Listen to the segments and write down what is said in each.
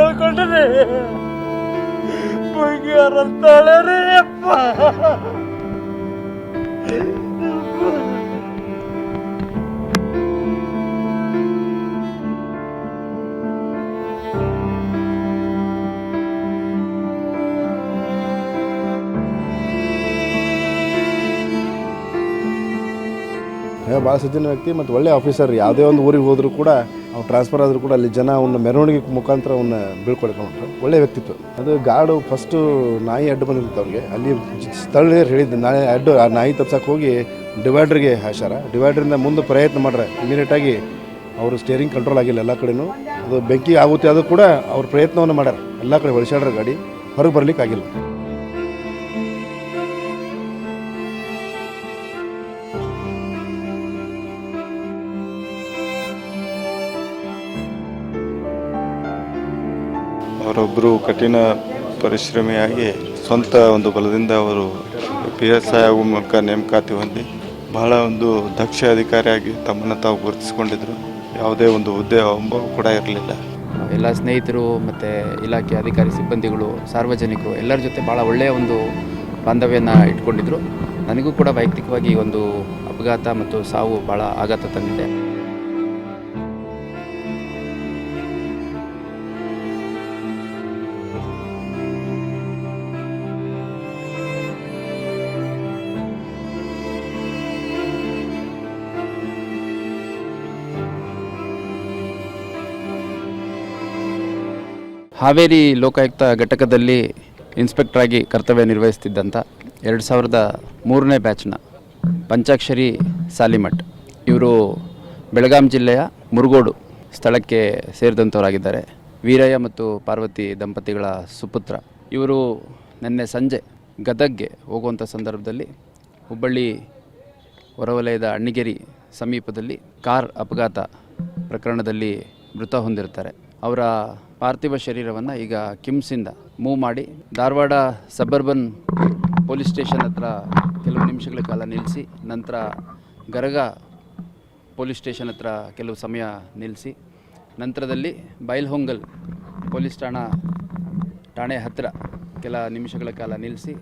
ಕಳ್ಕೊಂಡ್ರೆ ಬಂಗಾರಂತಾಳೆ ಅಪ್ಪ. ಭಾಳ ಸಜ್ಜನ ವ್ಯಕ್ತಿ ಮತ್ತು ಒಳ್ಳೆ ಆಫೀಸರ್. ಯಾವುದೇ ಒಂದು ಊರಿಗೆ ಹೋದರೂ ಕೂಡ ಅವ್ನು ಟ್ರಾನ್ಸ್ಫರ್ ಆದರೂ ಕೂಡ ಅಲ್ಲಿ ಜನ ಅವನ್ನ ಮೆರವಣಿಗೆ ಮುಖಾಂತರ ಅವನ್ನ ಬೀಳ್ಕೊಳ್ಕೊಂಡ್ರು ಒಳ್ಳೆ ವ್ಯಕ್ತಿತ್ವ. ಅದು ಗಾಡು ಫಸ್ಟು ನಾಯಿ ಅಡ್ಡು ಬಂದಿತ್ತು ಅವ್ರಿಗೆ ಅಲ್ಲಿ ಸ್ಥಳೀಯರು ಹೇಳಿದ್ದು, ನಾಯಿ ಅಡ್ಡು, ಆ ನಾಯಿ ತಪ್ಸಕ್ಕೆ ಹೋಗಿ ಡಿವೈಡ್ರಿಗೆ ಹಾಸ್ಯಾರ ಡಿವೈಡ್ರಿಂದ ಮುಂದೆ ಪ್ರಯತ್ನ ಮಾಡ್ರೆ ಇಮಿಡಿಯೇಟಾಗಿ ಅವರು ಸ್ಟೇರಿಂಗ್ ಕಂಟ್ರೋಲ್ ಆಗಿಲ್ಲ ಎಲ್ಲ ಕಡೆನೂ. ಅದು ಬೆಂಕಿ ಆಗುತ್ತೆ ಅದು ಕೂಡ ಅವ್ರ ಪ್ರಯತ್ನವನ್ನು ಮಾಡ್ಯಾರ. ಎಲ್ಲ ಕಡೆ ಹೊಳಿಸ್ಯಾಡ್ರ ಗಾಡಿ, ಹೊರಗೆ ಬರ್ಲಿಕ್ಕೆ ಆಗಿಲ್ಲ ಅವರೊಬ್ಬರು ಕಠಿಣ ಪರಿಶ್ರಮಿಯಾಗಿ ಸ್ವಂತ ಒಂದು ಬಲದಿಂದ ಅವರು ಪಿ ಎಸ್ ಐ ಮೂಲಕ ನೇಮಕಾತಿ ಹೊಂದಿ ಬಹಳ ಒಂದು ದಕ್ಷ ಅಧಿಕಾರಿಯಾಗಿ ತಮ್ಮನ್ನು ತಾವು ಗುರುತಿಸಿಕೊಂಡಿದ್ರು. ಯಾವುದೇ ಒಂದು ಹುದ್ದೆ ಅನುಭವ ಕೂಡ ಇರಲಿಲ್ಲ. ಎಲ್ಲ ಸ್ನೇಹಿತರು ಮತ್ತು ಇಲಾಖೆ ಅಧಿಕಾರಿ ಸಿಬ್ಬಂದಿಗಳು, ಸಾರ್ವಜನಿಕರು ಎಲ್ಲರ ಜೊತೆ ಭಾಳ ಒಳ್ಳೆಯ ಒಂದು ಬಾಂಧವ್ಯನ ಇಟ್ಕೊಂಡಿದ್ರು. ನನಗೂ ಕೂಡ ವೈಯಕ್ತಿಕವಾಗಿ ಒಂದು ಅಪಘಾತ ಮತ್ತು ಸಾವು ಭಾಳ ಆಘಾತ ತಂದಿದೆ. ಹಾವೇರಿ ಲೋಕಾಯುಕ್ತ ಘಟಕದಲ್ಲಿ ಇನ್ಸ್ಪೆಕ್ಟರ್ ಆಗಿ ಕರ್ತವ್ಯ ನಿರ್ವಹಿಸ್ತಿದ್ದಂಥ ಎರಡು ಸಾವಿರದ ಮೂರನೇ ಬ್ಯಾಚ್ನ ಪಂಚಾಕ್ಷರಿ ಸಾಲಿಮಠ್. ಇವರು ಬೆಳಗಾಂ ಜಿಲ್ಲೆಯ ಮುರುಗೋಡು ಸ್ಥಳಕ್ಕೆ ಸೇರಿದಂಥವರಾಗಿದ್ದಾರೆ ವೀರಯ್ಯ ಮತ್ತು ಪಾರ್ವತಿ ದಂಪತಿಗಳ ಸುಪುತ್ರ. ಇವರು ನಿನ್ನೆ ಸಂಜೆ ಗದಗ್ಗೆ ಹೋಗುವಂಥ ಸಂದರ್ಭದಲ್ಲಿ ಹುಬ್ಬಳ್ಳಿ ಹೊರವಲಯದ ಅಣ್ಣಿಗೇರಿ ಸಮೀಪದಲ್ಲಿ ಕಾರ್ ಅಪಘಾತ ಪ್ರಕರಣದಲ್ಲಿ ಮೃತ ಹೊಂದಿರ್ತಾರೆ ಅವರ ಪಾರ್ಥಿವ ಶರೀರವನ್ನು ಈಗ ಕಿಮ್ಸಿಂದ ಮೂವ್ ಮಾಡಿ ಧಾರವಾಡ ಸಬರ್ಬನ್ ಪೊಲೀಸ್ ಸ್ಟೇಷನ್ ಹತ್ರ ಕೆಲವು ನಿಮಿಷಗಳ ಕಾಲ ನಿಲ್ಲಿಸಿ, ನಂತರ ಗರಗ ಪೊಲೀಸ್ ಸ್ಟೇಷನ್ ಹತ್ರ ಕೆಲವು ಸಮಯ ನಿಲ್ಲಿಸಿ, ನಂತರದಲ್ಲಿ ಬೈಲ್ಹೊಂಗಲ್ ಪೊಲೀಸ್ ಠಾಣಾ, ಠಾಣೆ ಹತ್ತಿರ ಕೆಲ ನಿಮಿಷಗಳ ಕಾಲ ನಿಲ್ಲಿಸಿ,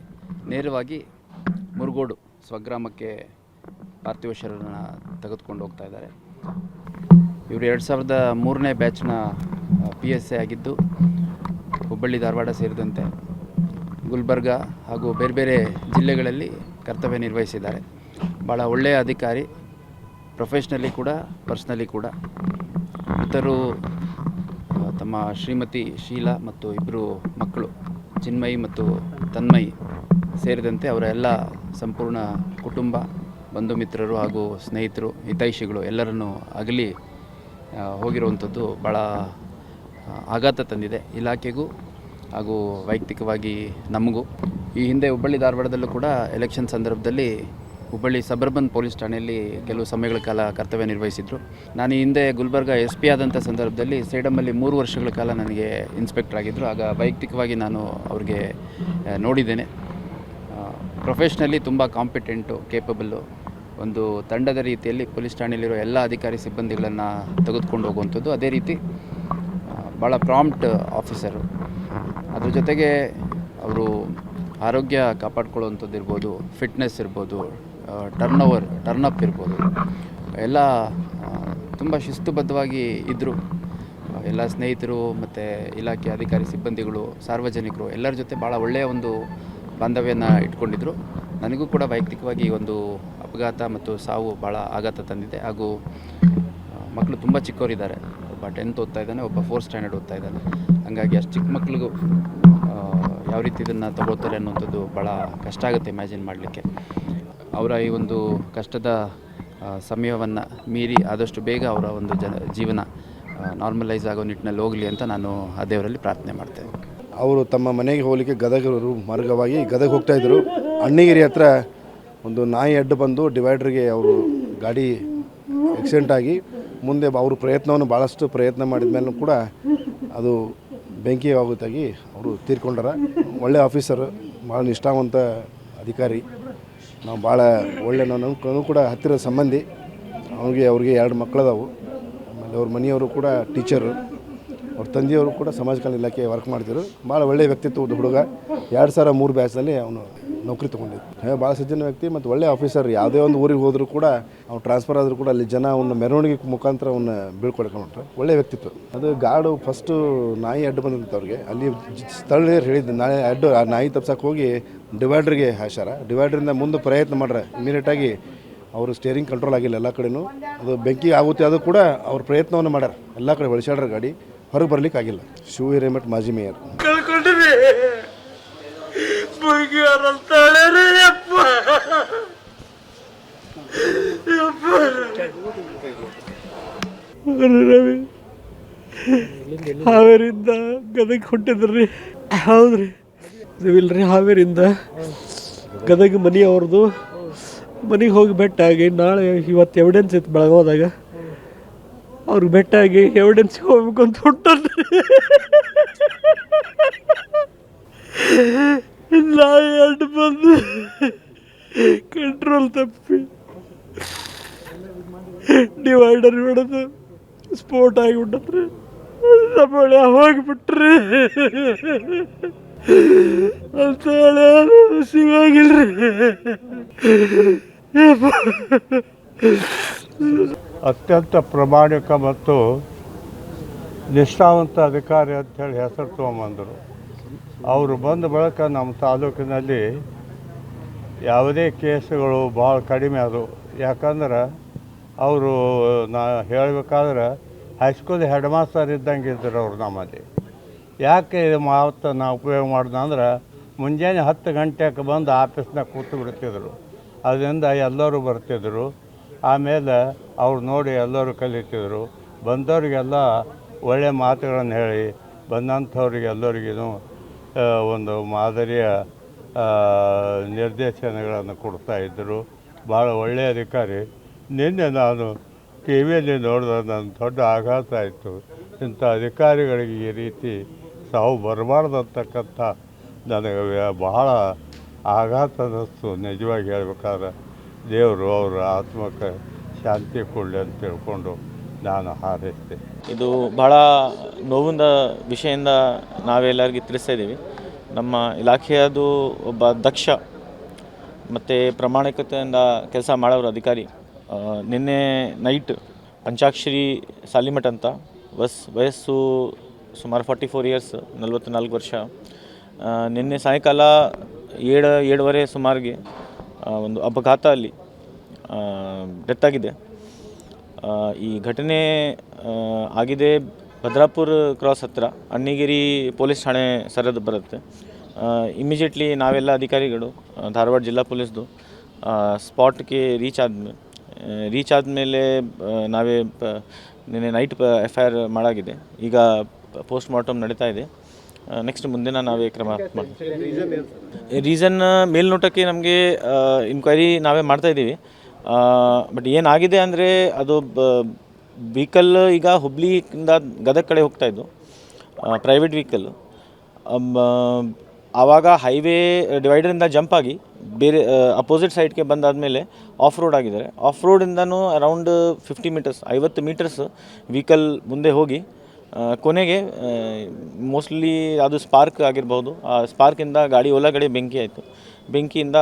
ನೇರವಾಗಿ ಮುರುಗೋಡು ಸ್ವಗ್ರಾಮಕ್ಕೆ ಪಾರ್ಥಿವ ಶರೀರನ ತೆಗೆದುಕೊಂಡು ಹೋಗ್ತಾ ಇದ್ದಾರೆ. ಇವರು ಎರಡು ಸಾವಿರದ ಮೂರನೇ ಬ್ಯಾಚ್ನ ಪಿ ಎಸ್ ಎ ಆಗಿದ್ದು ಹುಬ್ಬಳ್ಳಿ, ಧಾರವಾಡ ಸೇರಿದಂತೆ ಗುಲ್ಬರ್ಗ ಹಾಗೂ ಬೇರೆ ಬೇರೆ ಜಿಲ್ಲೆಗಳಲ್ಲಿ ಕರ್ತವ್ಯ ನಿರ್ವಹಿಸಿದ್ದಾರೆ. ಭಾಳ ಒಳ್ಳೆಯ ಅಧಿಕಾರಿ ಪ್ರೊಫೆಷ್ನಲಿ ಕೂಡ ಪರ್ಸ್ನಲಿ ಕೂಡ. ಇತರು ತಮ್ಮ ಶ್ರೀಮತಿ ಶೀಲಾ ಮತ್ತು ಇಬ್ಬರು ಮಕ್ಕಳು ಚಿನ್ಮಯಿ ಮತ್ತು ತನ್ಮಯಿ ಸೇರಿದಂತೆ ಅವರ ಎಲ್ಲ ಸಂಪೂರ್ಣ ಕುಟುಂಬ, ಬಂಧು ಮಿತ್ರರು ಹಾಗೂ ಸ್ನೇಹಿತರು, ಹಿತೈಷಿಗಳು ಎಲ್ಲರನ್ನು ಅಗಲಿ ಹೋಗಿರುವಂಥದ್ದು ಭಾಳ ಆಘಾತ ತಂದಿದೆ ಇಲಾಖೆಗೂ ಹಾಗೂ ವೈಯಕ್ತಿಕವಾಗಿ ನಮಗೂ. ಈ ಹಿಂದೆ ಹುಬ್ಬಳ್ಳಿ ಧಾರವಾಡದಲ್ಲೂ ಕೂಡ ಎಲೆಕ್ಷನ್ ಸಂದರ್ಭದಲ್ಲಿ ಹುಬ್ಬಳ್ಳಿ ಸಬರ್ಬನ್ ಪೊಲೀಸ್ ಠಾಣೆಯಲ್ಲಿ ಕೆಲವು ಸಮಯಗಳ ಕಾಲ ಕರ್ತವ್ಯ ನಿರ್ವಹಿಸಿದ್ರು. ನಾನು ಈ ಹಿಂದೆ ಗುಲ್ಬರ್ಗ ಎಸ್ ಪಿ ಆದಂಥ ಸಂದರ್ಭದಲ್ಲಿ ಸೇಡಮಲ್ಲಿ ಮೂರು ವರ್ಷಗಳ ಕಾಲ ನನಗೆ ಇನ್ಸ್ಪೆಕ್ಟರ್ ಆಗಿದ್ದರು ಆಗ ವೈಯಕ್ತಿಕವಾಗಿ ನಾನು ಅವ್ರಿಗೆ ನೋಡಿದ್ದೇನೆ. ಪ್ರೊಫೆಷ್ನಲಿ ತುಂಬ ಕಾಂಪಿಟೆಂಟು ಕೇಪಬಲ್ಲು ಒಂದು ತಂಡದ ರೀತಿಯಲ್ಲಿ ಪೊಲೀಸ್ ಠಾಣೆಯಲ್ಲಿರೋ ಎಲ್ಲ ಅಧಿಕಾರಿ ಸಿಬ್ಬಂದಿಗಳನ್ನು ತೆಗೆದುಕೊಂಡು ಹೋಗುವಂಥದ್ದು. ಅದೇ ರೀತಿ ಭಾಳ ಪ್ರಾಂಪ್ಟ್ ಆಫೀಸರು ಅದ್ರ ಜೊತೆಗೆ ಅವರು ಆರೋಗ್ಯ ಕಾಪಾಡ್ಕೊಳ್ಳುವಂಥದ್ದು ಇರ್ಬೋದು ಫಿಟ್ನೆಸ್ ಇರ್ಬೋದು ಟರ್ನ್ ಓವರ್ ಟರ್ನ್ ಅಪ್ ಇರ್ಬೋದು. ಎಲ್ಲ ತುಂಬ ಶಿಸ್ತುಬದ್ಧವಾಗಿ ಇದ್ದರು ಎಲ್ಲ ಸ್ನೇಹಿತರು ಮತ್ತು ಇಲಾಖೆ ಅಧಿಕಾರಿ ಸಿಬ್ಬಂದಿಗಳು, ಸಾರ್ವಜನಿಕರು ಎಲ್ಲರ ಜೊತೆ ಭಾಳ ಒಳ್ಳೆಯ ಒಂದು ಬಾಂಧವ್ಯನ ಇಟ್ಕೊಂಡಿದ್ರು. ನನಗೂ ಕೂಡ ವೈಯಕ್ತಿಕವಾಗಿ ಒಂದು ಅಪಘಾತ ಮತ್ತು ಸಾವು ಭಾಳ ಆಘಾತ ತಂದಿದೆ. ಹಾಗೂ ಮಕ್ಕಳು ತುಂಬ ಚಿಕ್ಕವರಿದ್ದಾರೆ. ಒಬ್ಬ ಟೆಂತ್ ಓದ್ತಾ ಇದ್ದಾನೆ ಒಬ್ಬ ಫೋರ್ತ್ ಸ್ಟ್ಯಾಂಡರ್ಡ್ ಓದ್ತಾ ಇದ್ದಾನೆ. ಹಾಗಾಗಿ ಅಷ್ಟು ಚಿಕ್ಕ ಮಕ್ಳಿಗೂ ಆ, ಯಾವ ರೀತಿ ಇದನ್ನು ತಗೋತಾರೆ ಅನ್ನೋಂಥದ್ದು ಭಾಳ ಕಷ್ಟ ಆಗುತ್ತೆ ಇಮ್ಯಾಜಿನ್ ಮಾಡಲಿಕ್ಕೆ. ಅವರ ಈ ಒಂದು ಕಷ್ಟದ ಸಮಯವನ್ನು ಮೀರಿ ಆದಷ್ಟು ಬೇಗ ಅವರ ಒಂದು ಜನ ಜೀವನ ನಾರ್ಮಲೈಸ್ ಆಗೋ ನಿಟ್ಟಿನಲ್ಲಿ ಹೋಗಲಿ ಅಂತ ನಾನು ಆ ದೇವರಲ್ಲಿ ಪ್ರಾರ್ಥನೆ ಮಾಡ್ತೇನೆ. ಅವರು ತಮ್ಮ ಮನೆಗೆ ಹೋಗಲಿಕ್ಕೆ ಗದಗರು ಮಾರ್ಗವಾಗಿ ಗದಗ ಹೋಗ್ತಾಯಿದ್ರು ಅಣ್ಣಿಗಿರಿ ಹತ್ರ ಒಂದು ನಾಯಿ ಅಡ್ಡು ಬಂದು ಡಿವೈಡ್ರಿಗೆ ಅವರು ಗಾಡಿ ಆಕ್ಸಿಡೆಂಟ್ ಆಗಿ ಮುಂದೆ ಅವರು ಪ್ರಯತ್ನವನ್ನು ಭಾಳಷ್ಟು ಪ್ರಯತ್ನ ಮಾಡಿದ ಮೇಲೂ ಕೂಡ ಅದು ಬೆಂಕಿ ಆಗುತ್ತಾಗಿ ಅವರು ತೀರ್ಕೊಂಡಾರ. ಒಳ್ಳೆ ಆಫೀಸರ್ ಭಾಳ ನಿಷ್ಠಾವಂತ ಅಧಿಕಾರಿ. ನಾವು ಭಾಳ ಒಳ್ಳೆ ನಾನು ಕೂಡ ಹತ್ತಿರದ ಸಂಬಂಧಿ. ಅವ್ರಿಗೆ ಅವ್ರಿಗೆ ಎರಡು ಮಕ್ಕಳದಾವು. ಆಮೇಲೆ ಅವ್ರ ಮನೆಯವರು ಕೂಡ ಟೀಚರು. ಅವ್ರ ತಂದೆಯವರು ಕೂಡ ಸಮಾಜ ಕಲ್ಯಾಣ ಇಲಾಖೆ ವರ್ಕ್ ಮಾಡ್ತಿದ್ರು ಭಾಳ ಒಳ್ಳೆಯ ವ್ಯಕ್ತಿತ್ವದ ಹುಡುಗ. ಎರಡು ಸಾವಿರ ಮೂರು ಬ್ಯಾಚ್ನಲ್ಲಿ ಅವನು ನೌಕರಿ ತೊಗೊಂಡಿದ್ದು. ಭಾಳ ಸಜ್ಜನ ವ್ಯಕ್ತಿ ಮತ್ತು ಒಳ್ಳೆ ಆಫೀಸರ್ ಯಾವುದೇ ಒಂದು ಊರಿಗೆ ಹೋದರೂ ಕೂಡ, ಅವ್ನು ಟ್ರಾನ್ಸ್ಫರ್ ಆದರೂ ಕೂಡ ಅಲ್ಲಿ ಜನ ಅವನ್ನ ಮೆರವಣಿಗೆ ಮುಖಾಂತರ ಅವನ್ನ ಬೀಳ್ಕೊಡ್ಕೊಂಡ್ರೆ ಒಳ್ಳೆ ವ್ಯಕ್ತಿತ್ವ. ಅದು ಗಾಡು ಫಸ್ಟು ನಾಯಿ ಅಡ್ಡು ಬಂದಂತ ಅವ್ರಿಗೆ. ಅಲ್ಲಿ ಸ್ಥಳೀಯರು ಹೇಳಿದ್ದು ನಾಳೆ ಅಡ್ಡು, ಆ ನಾಯಿ ತಪ್ಸಕ್ಕೆ ಹೋಗಿ ಡಿವೈಡ್ರಿಗೆ ಹಾಸ್ಯಾರ ಡಿವೈಡ್ರಿಂದ ಮುಂದೆ ಪ್ರಯತ್ನ ಮಾಡ್ರೆ ಇಮಿಡಿಯೇಟಾಗಿ ಅವರು ಸ್ಟೇರಿಂಗ್ ಕಂಟ್ರೋಲ್ ಆಗಿಲ್ಲ ಎಲ್ಲ ಕಡೆನೂ. ಅದು ಬೆಂಕಿ ಆಗುತ್ತೆ ಅದು ಕೂಡ ಅವ್ರ ಪ್ರಯತ್ನವನ್ನು ಮಾಡ್ಯಾರ. ಎಲ್ಲ ಕಡೆ ಹೊಳಿಸಾಡ್ರ ಗಾಡಿ, ಹೊರಗೆ ಬರ್ಲಿಕ್ಕೆ ಆಗಿಲ್ಲ ಶಿವ ಹಿರೇಮಠ್ ಮಾಜಿ ಮೇಯರ್ ಕಳ್ಕೊಂಡ್ರಿ ಬುಗಿಯಾರಂತಾಳೆ ರೀ ಅಪ್ಪ ಯಪ್ಪ. ರವಿ ಹಾವೇರಿಂದ ಗದಗ ಹೊಂಟಿದ್ರಿ ಹೌದ್ರಿ. ನೀವಿಲ್ರಿ ಹಾವೇರಿಂದ ಗದಗ ಮನಿ ಅವ್ರದ್ದು ಮನೆಗೆ ಹೋಗಿ ಬೆಟ್ಟಾಗಿ ನಾಳೆ ಇವತ್ತು ಎವಿಡೆನ್ಸ್ ಇತ್ತು ಬೆಳಗಾವದಾಗ. ಅವ್ರಿಗೆ ಬೆಟ್ಟಾಗಿ ಎವಿಡೆನ್ಸ್ ಹೋಗ್ಬೇಕು ಅಂತ ಹೊಂಟನ್ರಿ ನಾಯಿ ಬಂದು. ಕಂಟ್ರೋಲ್ ತಪ್ಪಿ. ಡಿವೈಡರ್ ಹೊಡೆದು ಸ್ಫೋಟ ಆಗಿಬಿಟ್ಟತ್ರಿ ನಮ್ಮಳೆ ಹೋಗಿಬಿಟ್ರಿ. ಅಂತ ಹೇಳಿ ಸಿಗಾಗಿಲ್ರಿ ಅತ್ಯಂತ ಪ್ರಾಮಾಣಿಕ ಮತ್ತು ನಿಷ್ಠಾವಂತ ಅಧಿಕಾರಿ ಅಂತ ಹೇಳಿ ಹೆಸರು ತೊಗೊಂಬಂದರು. ಅವರು ಬಂದ ಬಳಿಕ ನಮ್ಮ ತಾಲೂಕಿನಲ್ಲಿ ಯಾವುದೇ ಕೇಸುಗಳು ಭಾಳ ಕಡಿಮೆ ಅದು ಯಾಕಂದ್ರೆ ಅವರು, ನಾ ಹೇಳಬೇಕಾದ್ರೆ ಹೈಸ್ಕೂಲ್ ಹೆಡ್ ಮಾಸ್ತರ್ ಇದ್ದಂಗೆ ಇದ್ದರು ಅವರು ನಮ್ಮಲ್ಲಿ. ಯಾಕೆ ಇದು ಮಾವತ್ತು ನಾವು ಉಪಯೋಗ ಮಾಡ್ದೆ ಅಂದ್ರೆ ಮುಂಜಾನೆ ಹತ್ತು ಗಂಟೆಗೆ ಬಂದು ಆಫೀಸ್ನಾಗ ಕೂತು ಬಿಡ್ತಿದ್ರು ಅದರಿಂದ ಎಲ್ಲರೂ ಬರ್ತಿದ್ರು. ಆಮೇಲೆ ಅವ್ರು ನೋಡಿ ಎಲ್ಲರೂ ಕಲಿತಿದ್ರು. ಬಂದವರಿಗೆಲ್ಲ ಒಳ್ಳೆಯ ಮಾತುಗಳನ್ನು ಹೇಳಿ, ಬಂದಂಥವ್ರಿಗೆ ಎಲ್ಲರಿಗೂ ಒಂದು ಮಾದರಿಯ ನಿರ್ದೇಶನಗಳನ್ನು ಕೊಡ್ತಾ ಇದ್ದರು. ಭಾಳ ಒಳ್ಳೆಯ ಅಧಿಕಾರಿ. ನಿನ್ನೆ ನಾನು ಟಿ ವಿಯಲ್ಲಿ ನೋಡಿದ ನನ್ನ ದೊಡ್ಡ ಆಘಾತ ಆಯಿತು. ಇಂಥ ಅಧಿಕಾರಿಗಳಿಗೆ ಈ ರೀತಿ ಸಾವು ಬರಬಾರ್ದು ಅಂತಕ್ಕಂಥ ನನಗೆ ಬಹಳ ಆಘಾತ ಅನ್ನಿಸ್ತು. ನಿಜವಾಗಿ ಹೇಳ್ಬೇಕಾದ್ರೆ ದೇವರು ಅವರ ಆತ್ಮಕ್ಕೆ ಶಾಂತಿ ಕೊಡಲಿ ಅಂತ ತಿಳ್ಕೊಂಡು ನಾನು ಹಾರೈಸ್ತೆ ಇದು ಬಹಳ ನೋವಿಂದ ವಿಷಯದಿಂದ ನಾವೆಲ್ಲರಿಗೆ ತಿಳಿಸ್ತಾ ಇದ್ದೀವಿ. ನಮ್ಮ ಇಲಾಖೆಯದು ಒಬ್ಬ ದಕ್ಷ ಮತ್ತು ಪ್ರಾಮಾಣಿಕತೆಯಿಂದ ಕೆಲಸ ಮಾಡೋರು ಅಧಿಕಾರಿ ನಿನ್ನೆ ನೈಟ್ ಪಂಚಾಕ್ಷರಿ ಸಾಲಿಮಠ್ ಅಂತ ವಸ್, ವಯಸ್ಸು ಸುಮಾರು ಫಾರ್ಟಿ ಫೋರ್ ಇಯರ್ಸ್ ನಲ್ವತ್ತ್ನಾಲ್ಕು ವರ್ಷ ನಿನ್ನೆ ಸಾಯಂಕಾಲ ಏಳು, ಏಳುವರೆ ಸುಮಾರಿಗೆ ಒಂದು ಅಪಘಾತ ಅಲ್ಲಿ ಡೆತ್ ಈ ಘಟನೆ ಆಗಿದೆ ಭದ್ರಾಪುರ ಕ್ರಾಸ್ ಹತ್ತಿರ ಅಣ್ಣಿಗಿರಿ ಪೊಲೀಸ್ ಠಾಣೆ ಸರಹದ್ದು ಬರುತ್ತೆ. ಇಮಿಜಿಯೇಟ್ಲಿ ನಾವೆಲ್ಲ ಅಧಿಕಾರಿಗಳು ಧಾರವಾಡ ಜಿಲ್ಲಾ ಪೊಲೀಸ್ದು ಸ್ಪಾಟ್ಗೆ ರೀಚ್ ಆದ್ಮೇಲೆ ರೀಚ್ ಆದಮೇಲೆ ನಾವೇ ಪ- ನಿನ್ನೆ ನೈಟ್ ಎಫ್ ಐ ಆರ್ ಮಾಡಾಗಿದೆ. ಈಗ ಪೋಸ್ಟ್ ಮಾರ್ಟಮ್ ನಡೀತಾ ಇದೆ. ನೆಕ್ಸ್ಟ್ ಮುಂದಿನ ನಾವೇ ಕ್ರಮ ಮಾಡ್ತೀವಿ. ರೀಸನ್ ಮೇಲ್ನೋಟಕ್ಕೆ ನಮಗೆ ಇನ್ಕ್ವೈರಿ ನಾವೇ ಮಾಡ್ತಾ ಇದ್ದೀವಿ. ಬಟ್ ಏನಾಗಿದೆ ಅಂದರೆ ಅದು ವೀಕಲ್ ಈಗ ಹುಬ್ಳಿಯಿಂದ ಗದಗ ಕಡೆ ಹೋಗ್ತಾ ಇದ್ದು. ಪ್ರೈವೇಟ್ ವೆಹಿಕಲ್ಲು ಆವಾಗ ಹೈವೇ ಡಿವೈಡರಿಂದ ಜಂಪ್ ಆಗಿ ಬೇರೆ ಅಪೋಸಿಟ್ ಸೈಡ್ಗೆ ಬಂದಾದಮೇಲೆ ಆಫ್ ರೋಡ್ ಆಗಿದ್ದಾರೆ. ಆಫ್ ರೋಡಿಂದನೂ ಅರೌಂಡ್ ಫಿಫ್ಟಿ ಮೀಟರ್ಸ್ ಐವತ್ತು ಮೀಟರ್ಸ್ ವೆಹಿಕಲ್ ಮುಂದೆ ಹೋಗಿ ಕೊನೆಗೆ ಮೋಸ್ಟ್ಲಿ ಅದು ಸ್ಪಾರ್ಕ್ ಆಗಿರ್ಬೋದು ಆ ಸ್ಪಾರ್ಕಿಂದ ಗಾಡಿ ಒಳಗಡೆ ಬೆಂಕಿ ಆಯಿತು. ಬೆಂಕಿಯಿಂದ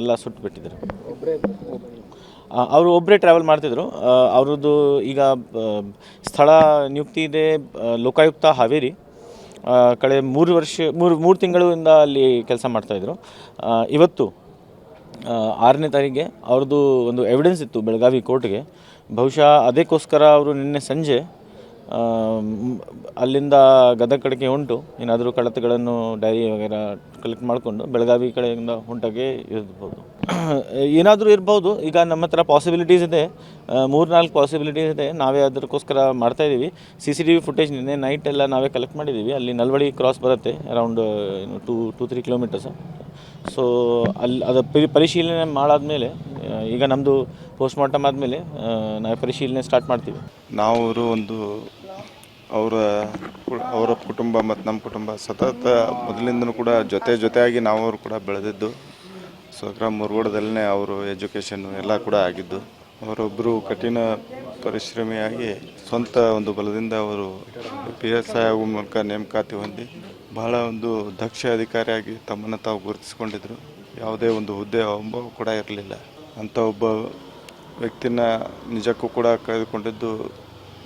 ಎಲ್ಲ ಸುಟ್ಟುಬಿಟ್ಟಿದ್ದಾರೆ ಅವರು ಒಬ್ಬರೇ ಟ್ರಾವೆಲ್ ಮಾಡ್ತಿದ್ರು. ಅವ್ರದ್ದು ಈಗ ಸ್ಥಳ ನಿಯುಕ್ತಿ ಇದೆ ಲೋಕಾಯುಕ್ತ ಹಾವೇರಿ. ಕಳೆದ ಕಳೆ ಮೂರು ವರ್ಷ, ಮೂರು ಮೂರು ತಿಂಗಳಿಂದ ಅಲ್ಲಿ ಕೆಲಸ ಮಾಡ್ತಾಯಿದ್ರು ಇವತ್ತು ಆರನೇ ತಾರೀಕಿಗೆ ಅವ್ರದ್ದು ಒಂದು ಎವಿಡೆನ್ಸ್ ಇತ್ತು ಬೆಳಗಾವಿ ಕೋರ್ಟ್ಗೆ. ಬಹುಶಃ ಅದಕ್ಕೋಸ್ಕರ ಅವರು ನಿನ್ನೆ ಸಂಜೆ ಅಲ್ಲಿಂದ ಗದಗ ಕಡೆಗೆ ಹೊಂಟು. ಏನಾದರೂ ಕಳತಗಳನ್ನು ಡೈರಿ ವಗೈರ ಕಲೆಕ್ಟ್ ಮಾಡಿಕೊಂಡು ಬೆಳಗಾವಿ ಕಡೆಯಿಂದ ಹೊಂಟಾಗೆ ಇರ್ಬೋದು. ಏನಾದರೂ ಇರ್ಬೋದು. ಈಗ ನಮ್ಮ ಹತ್ರ ಪಾಸಿಬಿಲಿಟೀಸ್ ಇದೆ. ಮೂರು ನಾಲ್ಕು ಪಾಸಿಬಿಲಿಟೀಸ್ ಇದೆ. ನಾವೇ ಅದಕ್ಕೋಸ್ಕರ ಮಾಡ್ತಾ ಇದ್ದೀವಿ C C T V footage ನಿನ್ನೆ ನೈಟ್ ಎಲ್ಲ ನಾವೇ ಕಲೆಕ್ಟ್ ಮಾಡಿದ್ದೀವಿ ಅಲ್ಲಿ ನಲ್ವಡಿ ಕ್ರಾಸ್ ಬರುತ್ತೆ. ಅರೌಂಡ್ ಏನು two two three kilometres so ಅಲ್ಲಿ ಅದು ಪರಿ, ಪರಿಶೀಲನೆ ಮಾಡಾದಮೇಲೆ ಈಗ ನಮ್ಮದು ಪೋಸ್ಟ್ ಮಾರ್ಟಮ್ ಆದಮೇಲೆ ನಾವು ಪರಿಶೀಲನೆ ಸ್ಟಾರ್ಟ್ ಮಾಡ್ತೀವಿ. ನಾವು ಒಂದು ಅವರ ಅವರ ಕುಟುಂಬ ಮತ್ತು ನಮ್ಮ ಕುಟುಂಬ ಸತತ ಮೊದಲಿಂದನೂ ಕೂಡ ಜೊತೆ ಜೊತೆಯಾಗಿ ನಾವು ಅವರು ಕೂಡ ಬೆಳೆದಿದ್ದು. ಸ್ವಗ್ರಾಮ ಮುರುಗೋಡದಲ್ಲೇ ಅವರು ಎಜುಕೇಷನ್ ಎಲ್ಲ ಕೂಡ ಆಗಿದ್ದು ಅವರೊಬ್ಬರು ಕಠಿಣ ಪರಿಶ್ರಮಿಯಾಗಿ ಸ್ವಂತ ಒಂದು ಬಲದಿಂದ ಅವರು ಪಿ ಎಸ್ ಐ ಆಗುವ ಮೂಲಕ ನೇಮಕಾತಿ ಹೊಂದಿ ಬಹಳ ಒಂದು ದಕ್ಷ ಅಧಿಕಾರಿಯಾಗಿ ತಮ್ಮನ್ನು ತಾವು ಗುರುತಿಸಿಕೊಂಡಿದ್ರು. ಯಾವುದೇ ಒಂದು ಹುದ್ದೆ ಅನುಭವ ಕೂಡ ಇರಲಿಲ್ಲ. ಅಂಥ ಒಬ್ಬ ವ್ಯಕ್ತಿನ ನಿಜಕ್ಕೂ ಕೂಡ ಕಳೆದುಕೊಂಡಿದ್ದು,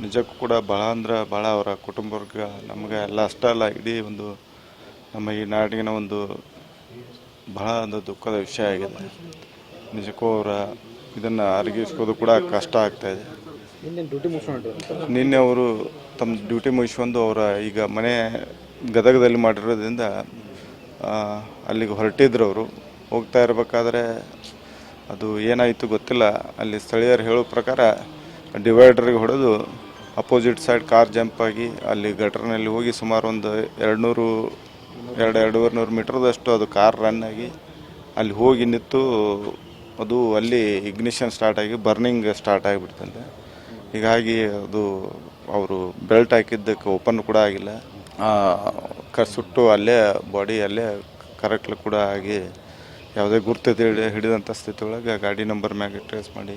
ನಿಜಕ್ಕೂ ಕೂಡ ಭಾಳ ಅಂದ್ರೆ ಭಾಳ ಅವರ ಕುಟುಂಬ ವರ್ಗ ನಮಗೆ ಎಲ್ಲ ಅಷ್ಟೇ ಅಲ್ಲ, ಇಡೀ ಒಂದು ನಮ್ಮ ಈ ನಾಡಿನ ಒಂದು ಬಹಳ ಒಂದು ದುಃಖದ ವಿಷಯ ಆಗಿದೆ. ನಿಜಕ್ಕೂ ಅವರ ಇದನ್ನು ಅರಗಿಸ್ಕೋದು ಕೂಡ ಕಷ್ಟ ಆಗ್ತಾ ಇದೆ. ನಿನ್ನೆ ಅವರು ತಮ್ಮ ಡ್ಯೂಟಿ ಮುಗಿಸ್ಕೊಂಡು ಅವರ ಈಗ ಮನೆ ಗದಗದಲ್ಲಿ ಮಾಡಿರೋದ್ರಿಂದ ಅಲ್ಲಿಗೆ ಹೊರಟಿದ್ರು ಅವರು. ಹೋಗ್ತಾ ಇರಬೇಕಾದ್ರೆ ಅದು ಏನಾಯಿತು ಗೊತ್ತಿಲ್ಲ. ಅಲ್ಲಿ ಸ್ಥಳೀಯರು ಹೇಳೋ ಪ್ರಕಾರ ಡಿವೈಡರ್ಗೆ ಹೊಡೆದು ಅಪೋಸಿಟ್ ಸೈಡ್ ಕಾರ್ ಜಂಪ್ ಆಗಿ ಅಲ್ಲಿ ಗಟರ್ನಲ್ಲಿ ಹೋಗಿ ಸುಮಾರು ಒಂದು ಎರಡು ನೂರು ಎರಡು, ಎರಡೂವರೆ ನೂರು ಮೀಟ್ರದಷ್ಟು ಅದು ಕಾರ್ ರನ್ ಆಗಿ ಅಲ್ಲಿ ಹೋಗಿ ನಿಂತು ಅದು ಅಲ್ಲಿ ಇಗ್ನಿಷನ್ ಸ್ಟಾರ್ಟ್ ಆಗಿ ಬರ್ನಿಂಗ್ ಸ್ಟಾರ್ಟ್ ಆಗಿಬಿಡ್ತಂತೆ. ಹೀಗಾಗಿ ಅದು ಅವರು ಬೆಲ್ಟ್ ಹಾಕಿದ್ದಕ್ಕೆ ಓಪನ್ ಕೂಡ ಆಗಿಲ್ಲ. ಕ ಸುಟ್ಟು ಅಲ್ಲೇ ಬಾಡಿ ಅಲ್ಲೇ ಕರೆಕ್ಟ್ಲಿ ಕೂಡ ಆಗಿ ಯಾವುದೇ ಗುರ್ತು ಹಿಡಿ ಹಿಡಿದಂಥ ಸ್ಥಿತಿ ಒಳಗೆ ಗಾಡಿ ನಂಬರ್ ಮ್ಯಾಗೆ ಟ್ರೇಸ್ ಮಾಡಿ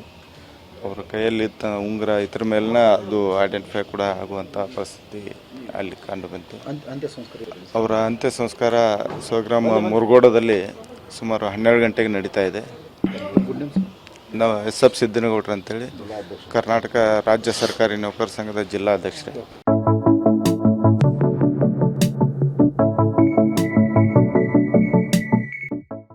ಅವ್ರ ಕೈಯಲ್ಲಿ ಇದ್ದ ಉಂಗುರ ಇದ್ರ ಮೇಲಿನ ಅದು ಐಡೆಂಟಿಫೈ ಕೂಡ ಆಗುವಂಥ ಪರಿಸ್ಥಿತಿ ಅಲ್ಲಿ ಕಂಡು ಬಂತು. ಅವರ ಅಂತ್ಯ ಸಂಸ್ಕಾರ ಸ್ವಗ್ರಾಮ ಮುರುಗೋಡದಲ್ಲಿ ಸುಮಾರು ಹನ್ನೆರಡು ಗಂಟೆಗೆ ನಡೀತಾ ಇದೆ. ನಾವು ಎಸ್ ಎಫ್ ಸಿದ್ದನಗೌಡ್ರು ಅಂತೇಳಿ ಕರ್ನಾಟಕ ರಾಜ್ಯ ಸರ್ಕಾರಿ ನೌಕರ ಸಂಘದ ಜಿಲ್ಲಾಧ್ಯಕ್ಷರೇ.